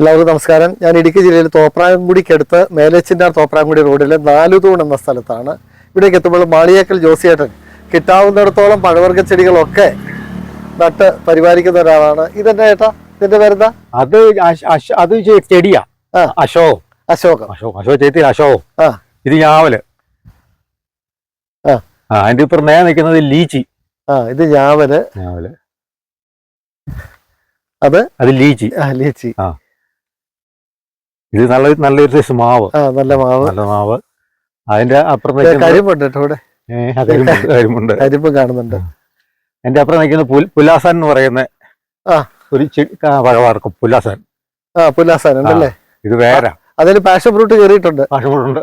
എല്ലാവർക്കും നമസ്കാരം. ഞാൻ ഇടുക്കി ജില്ലയിൽ തോപ്രാങ്കുടിക്കടുത്ത് മേലച്ചിന്നാർ തോപ്രാങ്കുടി റോഡിലെ നാലുതൂൺ എന്ന സ്ഥലത്താണ്. ഇവിടേക്ക് എത്തുമ്പോൾ മാളിയേക്കൽ ജോസിയേട്ടൻ കിട്ടാവുന്നിടത്തോളം പഴവർഗ ചെടികളൊക്കെ നട്ട് പരിപാലിക്കുന്ന ഒരാളാണ്. ഇതെന്നാ ഏട്ടാ? ഇതിന്റെ പേരെന്താ? അത് അശ്- അശ്- അത് ചെ- ചെടിയാ. ആ. അശോക്. അശോകം. അശോക്. അശോക ചേത്തി അശോക്. ആ. ഇത് ഞാവൽ. ആ. ആ അതിന്റെ ഇപ്പുറം നേ നിൽക്കുന്നത് ലീച്ചി. ആ ഇത് ഞാവൽ. ഞാവൽ. അത്? അത് ലീച്ചി. ആ, ലീച്ചി. ഇത് നല്ല നല്ലൊരു സൈസ് മാവ്. നല്ല മാവ്. നല്ല മാവ്. അതിന്റെ അപ്പുറം കരിമ്പുണ്ട് ഇവിടെ. കരിമ്പുണ്ട്, കരിമ്പുണ്ട് കാണുന്നുണ്ട്. എന്റെ അപ്പുറം നിൽക്കുന്ന പുലാസൻ എന്ന് പറയുന്ന. ഒരു ചെടി പുലാസൻ ആ പുല്ലാസാൻ ഉണ്ടല്ലേ? ഇത് വേറെ അതിൽ പാഷൻ ഫ്രൂട്ട് കയറിയിട്ടുണ്ട് പാഷമുണ്ട്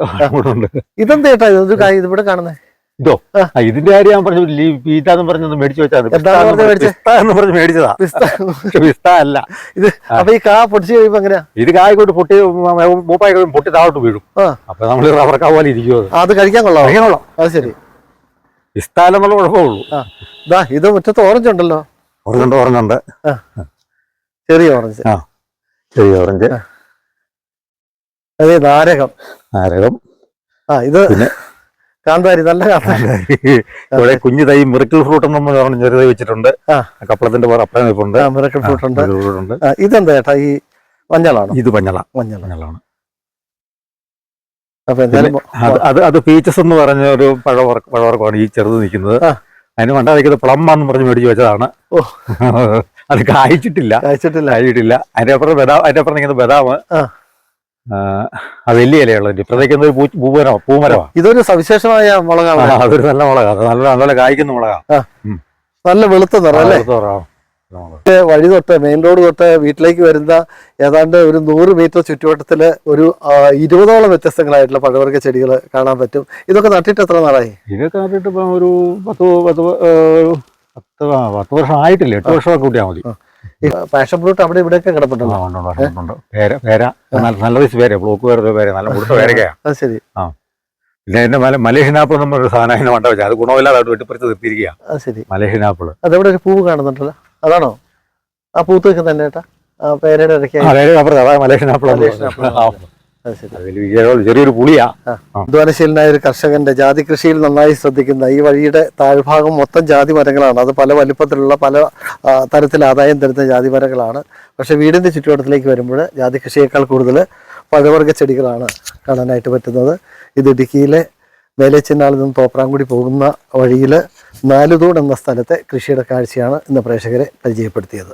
ഉണ്ട് ഇതെന്താ ഇത്? ഇവിടെ കാണുന്നത് ഇതോ ആ. ആ, ഇതിന്റെ കാര്യം ഞാൻ പറഞ്ഞു ലീ- എന്ന് പറഞ്ഞൊന്ന് മേടിച്ചു വെച്ചാൽ എന്ന് പറഞ്ഞ് മേടിച്ചതാ? പിസ്ത. അല്ല. ഇത് അപ്പൊ ഈ കാ പൊട്ടിച്ച് കഴിയുമ്പോ എങ്ങനെയാ? ഇത് കായ്ക്കോട്ട് പൊട്ടി മൂപ്പായി കഴിയും പൊട്ടി താഴോട്ട് വീഴും. അപ്പൊ നമ്മൾ റബ്ബർ കാ പോലെ ഇരിക്കുമോ അത് കഴിക്കാൻ കൊള്ളാം അത് ശരി. പിസ്ത അല്ലെന്നുള്ള കുഴപ്പമുള്ളൂ. ഇതാ ഇത് മുറ്റത്ത് ഓറഞ്ച് ഉണ്ടല്ലോ. ഓറഞ്ചുണ്ട് ഓറഞ്ചുണ്ട്. ചെറിയ ഓറഞ്ച്. ചെറിയ ഓറഞ്ച്. അതെ നാരകം. നാരകം. ആ ഇത് പിന്നെ? കാന്താരി നല്ല കാന്താരി. ഇവിടെ കുഞ്ഞു തൈ മിറക്കിൾ ഫ്രൂട്ട് എന്ന് പറഞ്ഞ് തൈ വെച്ചിട്ടുണ്ട്. കപ്പളത്തിന്റെ വേറെ അപ്പഴം വെപ്പുണ്ട് മിറക്കൽ ഫ്രൂട്ട് ഉണ്ട്. ഉണ്ട്. ഇതെന്താ ചേട്ടാ? ഈ മഞ്ഞളാണ്? ഇത് മഞ്ഞള. മഞ്ഞളാണ്. അത് അത് പീച്ചസ് എന്ന് പറഞ്ഞ ഒരു പഴവർക്ക് പഴവർക്കമാണ് ഈ ചെറുത് നിൽക്കുന്നത്. അതിന് മണ്ട നിൽക്കുന്നത് പ്ലം എന്ന് പറഞ്ഞ് മേടിച്ച് വെച്ചതാണ്. ഓ. അത് കായ്ച്ചിട്ടില്ല. കായ്ച്ചിട്ടില്ല. കായ്ച്ചിട്ടില്ല. അതിന്റെ അപ്പുറം ബദാം അതിന്റെ അപ്പുറം നിൽക്കുന്നത് ബദാം. ആ. വലിയ ഇലയുള്ള പൂമരോ ഇതൊരു സവിശേഷമായ മുളകാണ്. അതൊരു നല്ല മുളകാണ് നല്ല നല്ല കായ്ക്കുന്ന മുളകാണ് നല്ല വെളുത്ത നിറം അല്ലേ? വഴി തൊട്ട് മെയിൻ റോഡ് തൊട്ട് വീട്ടിലേക്ക് വരുന്ന ഏതാണ്ട് ഒരു നൂറ് മീറ്റർ ചുറ്റുവട്ടത്തിൽ ഒരു ഇരുപതോളം വ്യത്യസ്തങ്ങളായിട്ടുള്ള പഴവർഗ ചെടികൾ കാണാൻ പറ്റും. ഇതൊക്കെ നട്ടിട്ട് എത്ര നാളായി? ഇതൊക്കെ നട്ടിട്ട് ഇപ്പം ഒരു പത്ത് പത്ത് പത്ത് വർഷം ആയിട്ടില്ല. എട്ട് വർഷമൊക്കെ കൂട്ടിയാൽ മതി. ഈ പാഷൻ ഫ്രൂട്ട് അവിടെ ഇവിടെയൊക്കെ കിടപ്പുണ്ടല്ലോ. ഉണ്ട്. പേര പേര നല്ല നല്ല വയസ്സ് പേര ബ്ലോക്ക് പേര പേര നല്ല അത് ശരി. പിന്നെ എന്റെ മല മലേഷ്യൻ ആപ്പിൾ എന്നൊരു സാധനം അതിന് വെച്ചാൽ അത് ഗുണമില്ലാതെ അവിടെ വെട്ടിപ്പറിച്ച് നിർത്തിയിരിക്കുക അത് ശരി. മലേഷ്യൻ ആപ്പിൾ അതെവിടെ ഒരു പൂവ് കാണുന്നുണ്ടല്ലോ. അതാണോ? ആ പൂത്തൊക്കെ തന്നെ ഏട്ടാ. ആ പേരയുടെ ഇടയ്ക്ക് അതായത് അപ്പുറത്ത് അതാ മലേഷ്യൻ ആപ്പിൾ മലേഷ്യൻ ആപ്പിൾ. അതിൽ ചെറിയൊരു പുളിയാ. അധ്വാനശീലനായ ഒരു കർഷകന്റെ ജാതി കൃഷിയിൽ നന്നായി ശ്രദ്ധിക്കുന്ന ഈ വഴിയുടെ താഴ്ഭാഗം മൊത്തം ജാതി മരങ്ങളാണ്. അത് പല വലുപ്പത്തിലുള്ള പല തരത്തിൽ ആദായം തരുന്ന ജാതി മരങ്ങളാണ്. പക്ഷെ വീടിന്റെ ചുറ്റുവട്ടത്തിലേക്ക് വരുമ്പോൾ ജാതി കൃഷിയേക്കാൾ കൂടുതൽ പഴവർഗ ചെടികളാണ് കാണാനായിട്ട് പറ്റുന്നത്. ഇത് ഇടുക്കിയിലെ വേലച്ചെന്നാളിൽ നിന്ന് തോപ്രാങ്കുടി പോകുന്ന വഴിയിൽ നാലുതൂൺ എന്ന സ്ഥലത്തെ കൃഷിയുടെ കാഴ്ചയാണ് ഇന്ന് പ്രേക്ഷകരെ പരിചയപ്പെടുത്തിയത്.